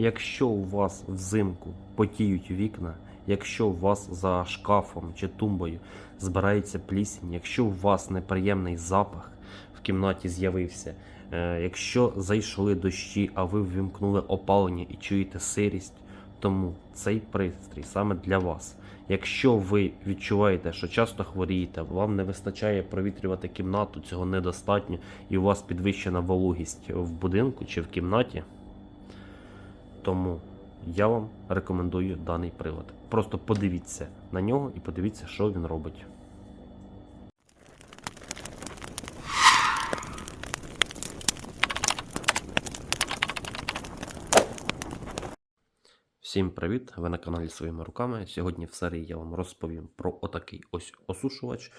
Якщо у вас взимку потіють вікна, якщо у вас за шкафом чи тумбою збирається плісень, якщо у вас неприємний запах в кімнаті з'явився, е, якщо зайшли дощі, а ви ввімкнули опалення і чуєте сирість, тому цей пристрій саме для вас. Якщо ви відчуваєте, що часто хворієте, вам не вистачає провітрювати кімнату, цього недостатньо, і у вас підвищена вологість в будинку чи в кімнаті, тому я вам рекомендую даний прилад. Просто подивіться на нього і подивіться, що він робить. Всім привіт! Ви на каналі своїми руками. Сьогодні в серії я вам розповім про отакий ось осушувач.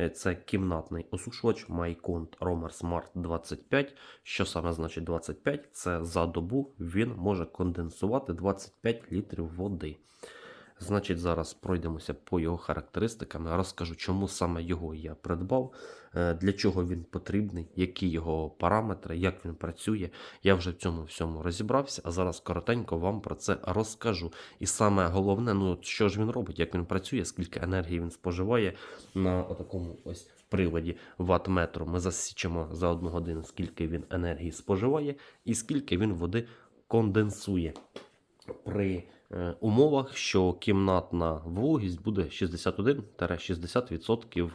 Е, Це кімнатний осушувач Mycont Romer Smart 25. Що саме значить 25? Це за добу він може конденсувати 25 літрів води. Значить, зараз пройдемося по його характеристикам. Розкажу, чому саме його я придбав, е, для чого він потрібний, які його параметри, як він працює. Я вже в цьому всьому розібрався, а зараз коротенько вам про це розкажу. І саме головне, ну що ж він робить, як він працює, скільки енергії він споживає на такому ось приладі ватметру. Ми засічемо за одну годину, скільки він енергії споживає і скільки він води конденсує. При умовах, що кімнатна вологість буде 61-60% е,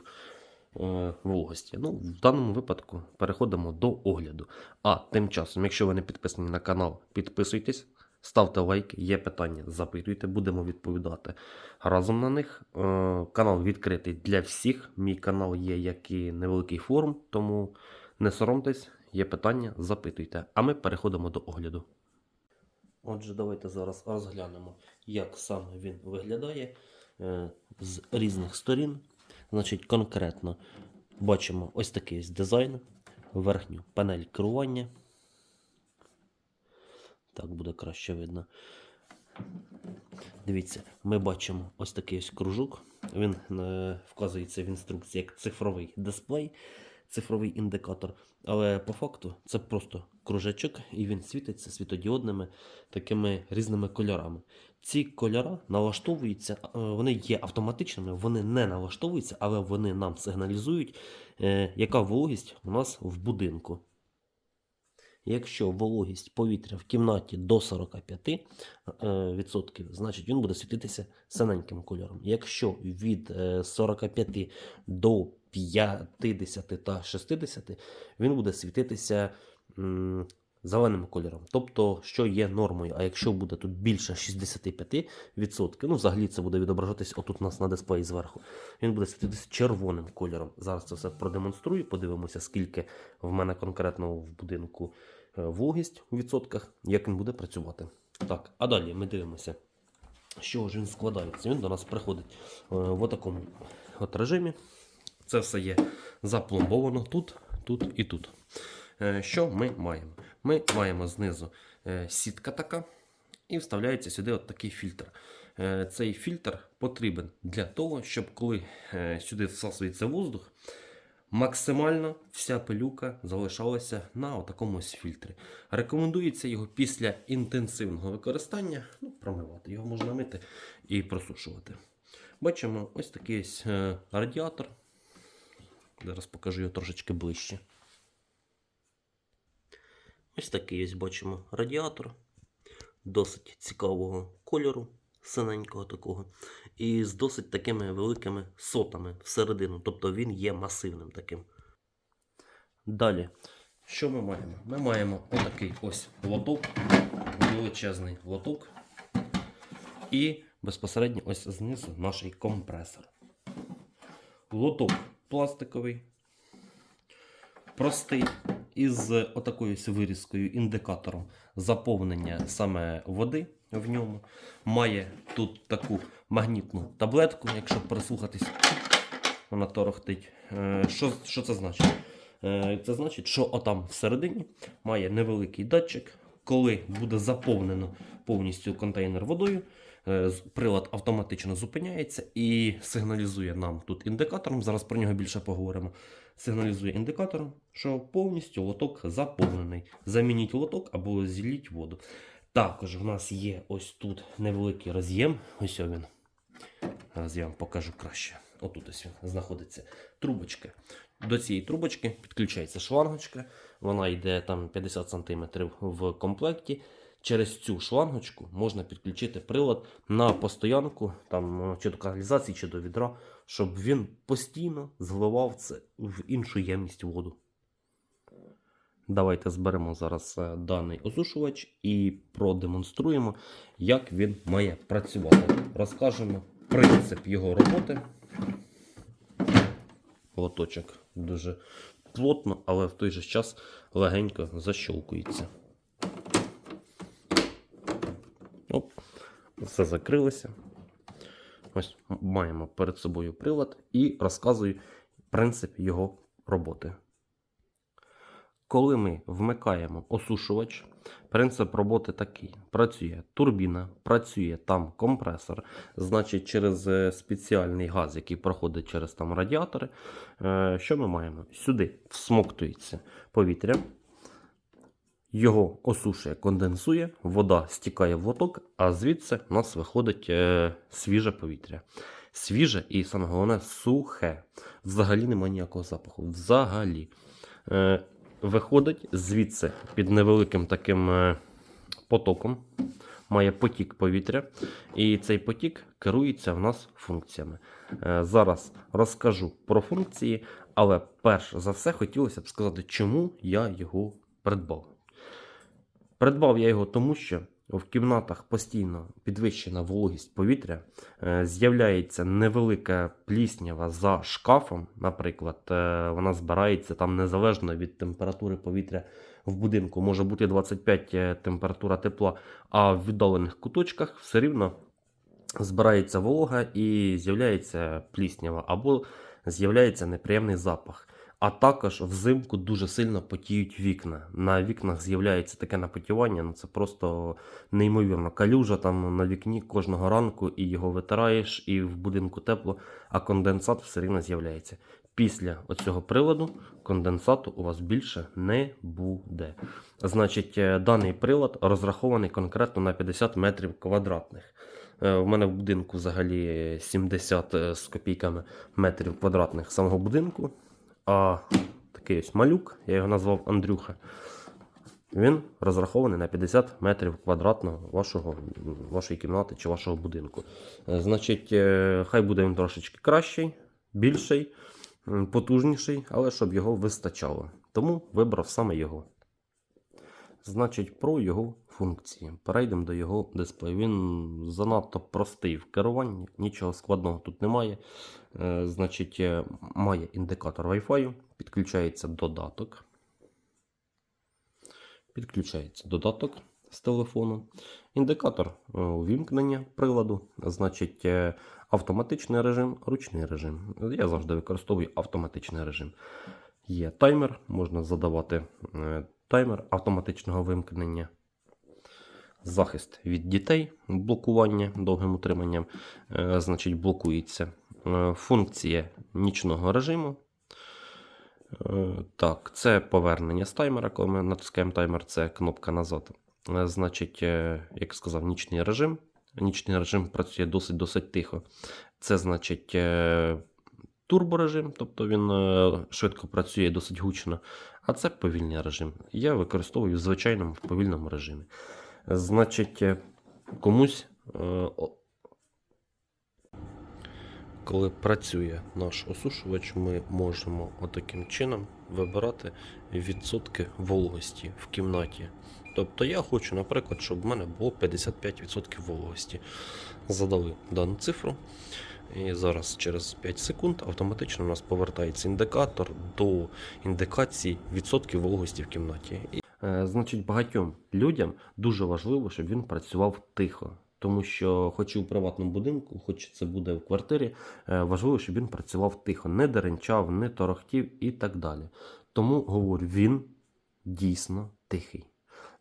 вологості. Ну, в даному випадку переходимо до огляду. А тим часом, якщо ви не підписані на канал, підписуйтесь, ставте лайк, є питання, запитуйте, будемо відповідати разом на них. Е, Канал відкритий для всіх. Мій канал є як і невеликий форум, тому не соромтесь, є питання, запитуйте. А ми переходимо до огляду. Отже, давайте зараз розглянемо, як саме він виглядає е, з різних сторін. Значить, конкретно бачимо ось такий дизайн, верхню панель керування. Так буде краще видно. Дивіться, ми бачимо ось такий ось кружок. Він е, вказується в інструкції як цифровий дисплей, цифровий індикатор. Але по факту це просто кружечок, і він світиться світодіодними такими різними кольорами. Ці кольори налаштовуються, е, вони є автоматичними, вони не налаштовуються, але вони нам сигналізують, е, яка вологість у нас в будинку. Якщо вологість повітря в кімнаті до 45 е, відсотків, значить він буде світитися синеньким кольором. Якщо від е, 45 до 50 та 60, він буде світитися зеленим кольором. Тобто, що є нормою. А якщо буде тут більше 65%, ну взагалі це буде відображатись отут у нас на дисплеї зверху, він буде світитися червоним кольором. Зараз це все продемонструю, подивимося, скільки в мене конкретно в будинку е, вологість у відсотках, як він буде працювати. Так, а далі ми дивимося, чого ж він складається. Він до нас приходить е, в такому от режимі. Це все є запломбовано тут, тут і тут. Е, Що ми маємо? Ми маємо знизу е, сітка така, і вставляється сюди от такий фільтр. Е, Цей фільтр потрібен для того, щоб коли сюди всасується воздух, максимально вся пилюка залишалася на такому фільтрі. Рекомендується його після інтенсивного використання ну, промивати. Його можна мити і просушувати. Бачимо ось такий ось радіатор. Зараз покажу його трошечки ближче. Ось такий ось бачимо радіатор. Досить цікавого кольору, синенького такого. І з досить такими великими сотами всередину. Тобто він є масивним таким. Далі, що ми маємо? Ми маємо отакий ось лоток, величезний лоток. І безпосередньо ось знизу наш компресор. Лоток пластиковий, простий, із отакою вирізкою індикатором заповнення саме води в ньому. Має тут таку магнітну таблетку, якщо прислухатись, вона торохтить. Е, Що, що це значить? Е, Це значить, що отам всередині має невеликий датчик. Коли буде заповнено повністю контейнер водою, прилад автоматично зупиняється і сигналізує нам тут індикатором. Зараз про нього більше поговоримо. Сигналізує індикатором, що повністю лоток заповнений. Замініть лоток або зіліть воду. Також в нас є ось тут невеликий роз'єм. Ось він. Зараз я вам покажу краще. Отут ось він знаходиться трубочка. До цієї трубочки підключається шлангочка. Вона йде там 50 см в комплекті. Через цю шлангочку можна підключити прилад на постоянку, там, чи до каналізації, чи до відра, щоб він постійно зливав це в іншу ємність воду. Давайте зберемо зараз е, даний осушувач і продемонструємо, як він має працювати. Розкажемо принцип його роботи. Лоточок дуже плотно, але в той же час легенько защолкується. Все закрилося. Ось маємо перед собою прилад і розказую принцип його роботи. Коли ми вмикаємо осушувач, принцип роботи такий: працює турбіна, працює там компресор, значить, через е, спеціальний газ, який проходить через там радіатори. е, Що ми маємо? Сюди всмоктується повітря, його осушує, конденсує, вода стікає в лоток, а звідси у нас виходить е, свіже повітря. Свіже і саме головне сухе. Взагалі немає ніякого запаху. Взагалі. Е, виходить звідси під невеликим таким е, потоком. Має потік повітря, і цей потік керується в нас функціями. Е, Зараз розкажу про функції, але перш за все хотілося б сказати, чому я його придбав. Придбав я його тому, що в кімнатах постійно підвищена вологість повітря, е, з'являється невелика пліснява за шкафом, наприклад, е, вона збирається там незалежно від температури повітря в будинку. Може бути 25 е, температура тепла, а в віддалених куточках все рівно збирається волога і з'являється пліснява або з'являється неприємний запах. А також взимку дуже сильно потіють вікна. На вікнах з'являється таке напотівання, ну це просто неймовірно. Калюжа там на вікні кожного ранку, і його витираєш, і в будинку тепло, а конденсат все рівно з'являється. Після оцього приладу конденсату у вас більше не буде. Значить, е, даний прилад розрахований конкретно на 50 метрів квадратних. Е, У мене в будинку взагалі 70 з копійками метрів квадратних самого будинку. А такий ось малюк, я його назвав Андрюха. Він розрахований на 50 метрів квадратного вашого, вашої кімнати чи вашого будинку. Е, Значить, е, хай буде він трошечки кращий, більший, потужніший, але щоб його вистачало. Тому вибрав саме його. Значить, про його функції. Перейдемо до його дисплею. Він занадто простий в керуванні, нічого складного тут немає. Е, Значить, е, має індикатор Wi-Fi, підключається додаток. Підключається додаток з телефону. Індикатор е, увімкнення приладу, значить, автоматичний режим, ручний режим. Я завжди використовую автоматичний режим. Є таймер, можна задавати таймер автоматичного вимкнення. Захист від дітей, блокування довгим утриманням, е, значить, блокується. Е, Функція нічного режиму. Е, Так, це повернення з таймера. Коли ми натискаємо таймер, це кнопка назад. Значить, як сказав, нічний режим. Нічний режим працює досить-досить тихо. Це значить турборежим, тобто він швидко працює досить гучно. А це повільний режим. Я використовую в звичайному повільному режимі. Значить, е, комусь, е, коли працює наш осушувач, ми можемо отаким чином вибирати відсотки вологості в кімнаті. Тобто я хочу, наприклад, щоб в мене було 55% вологості. Задали дану цифру. І зараз через 5 секунд автоматично у нас повертається індикатор до індикації відсотків вологості в кімнаті. Е, значить, багатьом людям дуже важливо, щоб він працював тихо. Тому що, хоч і у приватному будинку, хоч це буде в квартирі, е, важливо, щоб він працював тихо, не деренчав, не торохтів і так далі. Тому говорю, він дійсно тихий.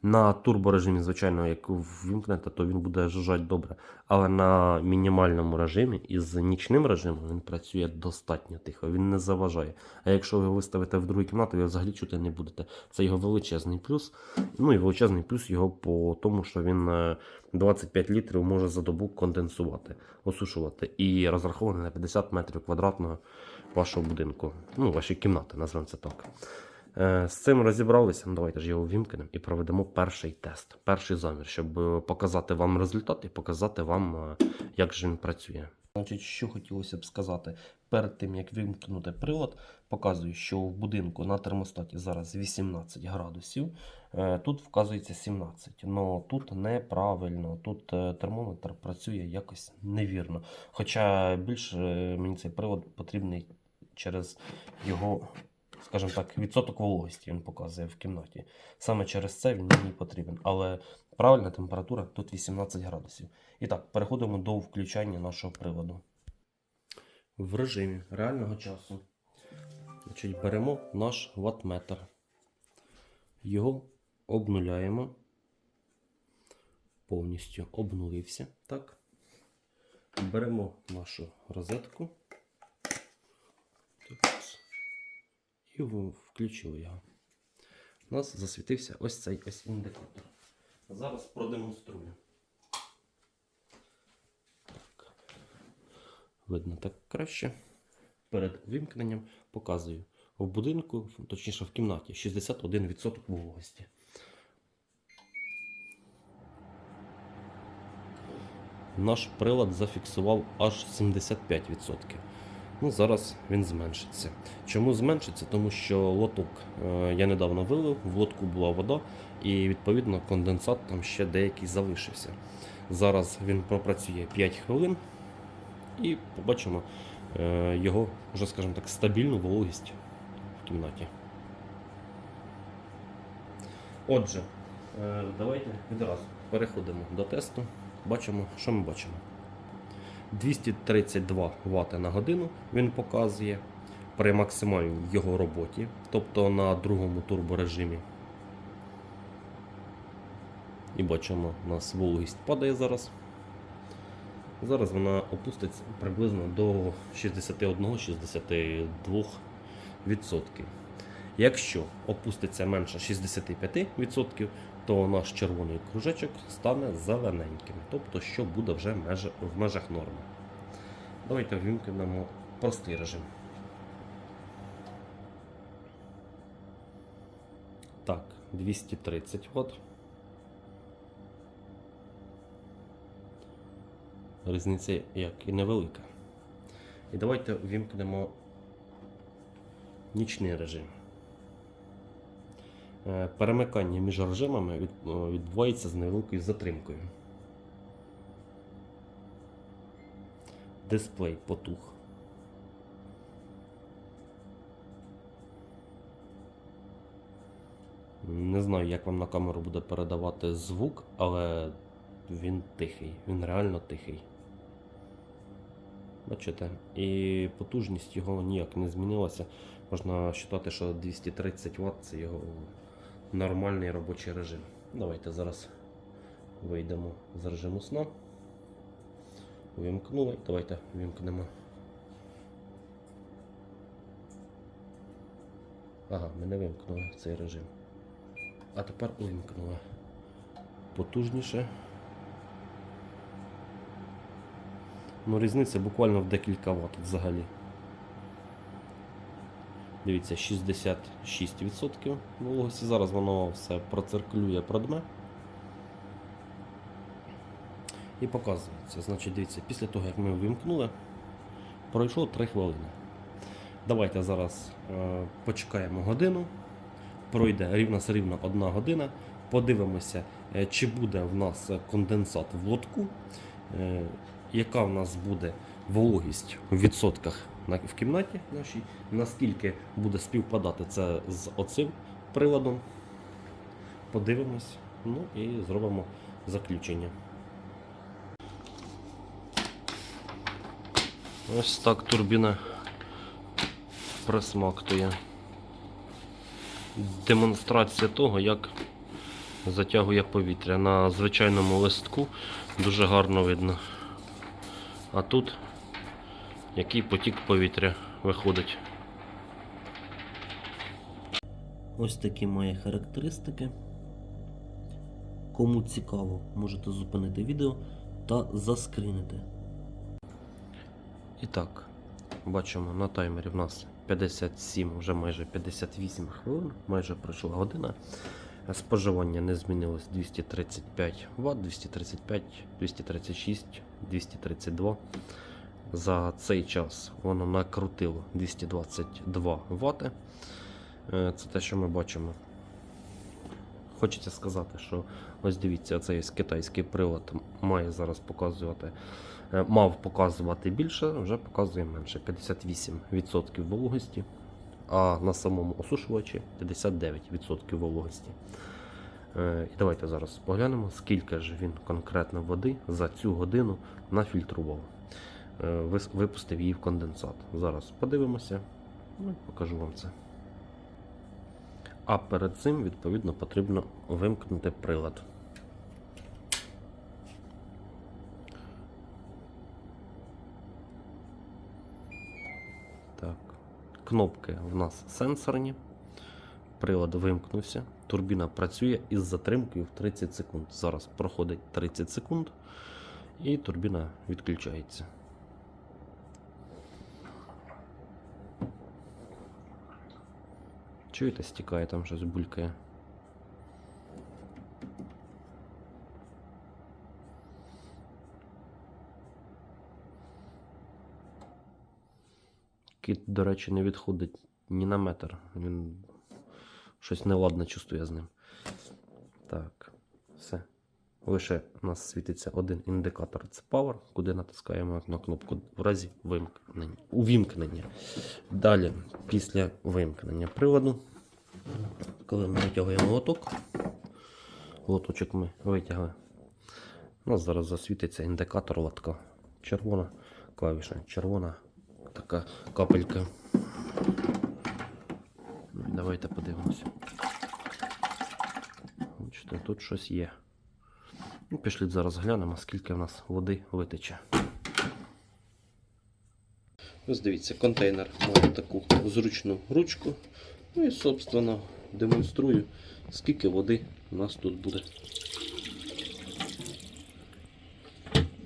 На турборежимі, звичайно, як ввімкнете, то він буде жужжати добре. Але на мінімальному режимі із нічним режимом він працює достатньо тихо, він не заважає. А якщо ви виставите в другу кімнату, ви взагалі чути не будете. Це його величезний плюс. Ну і величезний плюс його по тому, що він е, 25 літрів може за добу конденсувати, осушувати. І розрахований на 50 метрів квадратного вашого будинку. Ну, вашої кімнати, назвемо це так. Е, З цим розібралися. Ну, давайте ж його вімкнемо і проведемо перший тест, перший замір, щоб е, показати вам результат і показати вам, е, як же він працює. Значить, що хотілося б сказати, перед тим як вимкнути прилад, показую, що в будинку на термостаті зараз 18 градусів. Тут вказується 17, але тут неправильно. Тут термометр працює якось невірно. Хоча більше мені цей прилад потрібний через його, скажімо так, відсоток вологості він показує в кімнаті. Саме через це він мені потрібен. Але правильна температура тут 18 градусів. І так, переходимо до включання нашого приладу. В режимі реального часу. Значить, беремо наш ватметр. Його обнуляємо. Повністю обнулився. Так. Беремо нашу розетку. І в- включили його. У нас засвітився ось цей ось індикатор. Зараз продемонструю. Так. Видно так краще. Перед вимкненням показую. В будинку, точніше в кімнаті, 61% вологості. Наш прилад зафіксував аж 75%. Ну, зараз він зменшиться. Чому зменшиться? Тому що лоток е, я недавно вилив, в лотку була вода, і відповідно конденсат там ще деякий залишився. Зараз він пропрацює 5 хвилин і побачимо е, його, вже, скажімо так, стабільну вологість в кімнаті. Отже, е, давайте відразу переходимо до тесту. Бачимо, що ми бачимо. 232 Вт на годину він показує при максимальній його роботі, тобто на другому турборежимі. І бачимо, у нас вологість падає зараз. Зараз вона опуститься приблизно до 61-62%. Якщо опуститься менше 65%, то наш червоний кружечок стане зелененьким, тобто що буде вже в межах норми. Давайте вимкнемо простий режим. Так, 230 Вт. Різниця як і невелика. І давайте вимкнемо нічний режим. Е, Перемикання між режимами відбувається з невеликою затримкою. Дисплей потух. Не знаю, як вам на камеру буде передавати звук, але він тихий, він реально тихий. Бачите? І потужність його ніяк не змінилася. Можна вважати, що 230 Вт це його нормальний робочий режим. Давайте зараз вийдемо з режиму сна. Вимкнули. Давайте вимкнемо. Ага, ми не вимкнули цей режим. А тепер увімкнули. Потужніше. Ну, різниця буквально в декілька ватт взагалі. Дивіться, 66% вологості. Зараз воно все проциркулює, продме. І показується. Значить, дивіться, після того, як ми вимкнули, пройшло 3 хвилини. Давайте зараз е, почекаємо годину. Пройде рівно рівно одна година. Подивимося, е, чи буде в нас конденсат в лотку, е, яка в нас буде вологість в відсотках в кімнаті нашій, наскільки буде співпадати це з оцим приладом. Подивимось, ну і зробимо заключення. Ось так турбіна присмактує. Демонстрація того, як затягує повітря. На звичайному листку дуже гарно видно. А тут який потік повітря виходить. Ось такі мої характеристики. Кому цікаво, можете зупинити відео та заскрінити. І так, бачимо на таймері в нас 57, вже майже 58 хвилин, майже пройшла година. Споживання не змінилось 235 Вт, 235, 236, 232. За цей час воно накрутило 222 Вт. Е, Це те, що ми бачимо. Хочеться сказати, що ось дивіться, цей китайський прилад має зараз показувати, е, мав показувати більше, вже показує менше 58% вологості, а на самому осушувачі 59% вологості. Е, І давайте зараз поглянемо, скільки ж він конкретно води за цю годину нафільтрував. Е, Випустив її в конденсат. Зараз подивимося, ну, покажу вам це. А перед цим, відповідно, потрібно вимкнути прилад. Так. Кнопки в нас сенсорні. Прилад вимкнувся. Турбіна працює із затримкою в 30 секунд. Зараз проходить 30 секунд і турбіна відключається. Чуєте, стікає там щось булькає. Кіт, до речі, не відходить ні на метр. Він щось неладно чувствує з ним. Лише у нас світиться один індикатор це Power, куди натискаємо на кнопку в разі вимкнення. Увімкнення. Далі, після вимкнення приладу, коли ми витягуємо лоток, лоточок ми витягли. У нас зараз засвітиться індикатор лотка. Червона клавіша, червона така капелька. Давайте подивимося. Тут щось є. Ну, пішліть зараз глянемо, скільки в нас води витече. Ось дивіться, контейнер має таку зручну ручку. Ну і, собственно, демонструю, скільки води у нас тут буде.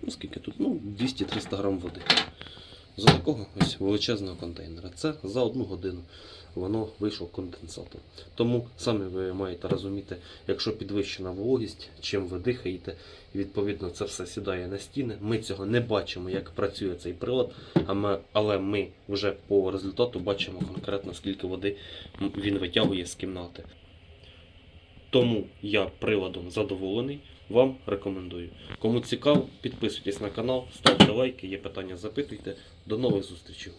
Ну, скільки тут? Ну, 200-300 грам води. За такого ось величезного контейнера. Це за одну годину воно вийшло конденсату. Тому самі ви маєте розуміти, якщо підвищена вологість, чим ви дихаєте, відповідно це все сідає на стіни. Ми цього не бачимо, як працює цей прилад, але ми вже по результату бачимо конкретно, скільки води він витягує з кімнати. Тому я приладом задоволений, вам рекомендую. Кому цікаво, підписуйтесь на канал, ставте лайки, є питання, запитуйте. До нових зустрічей.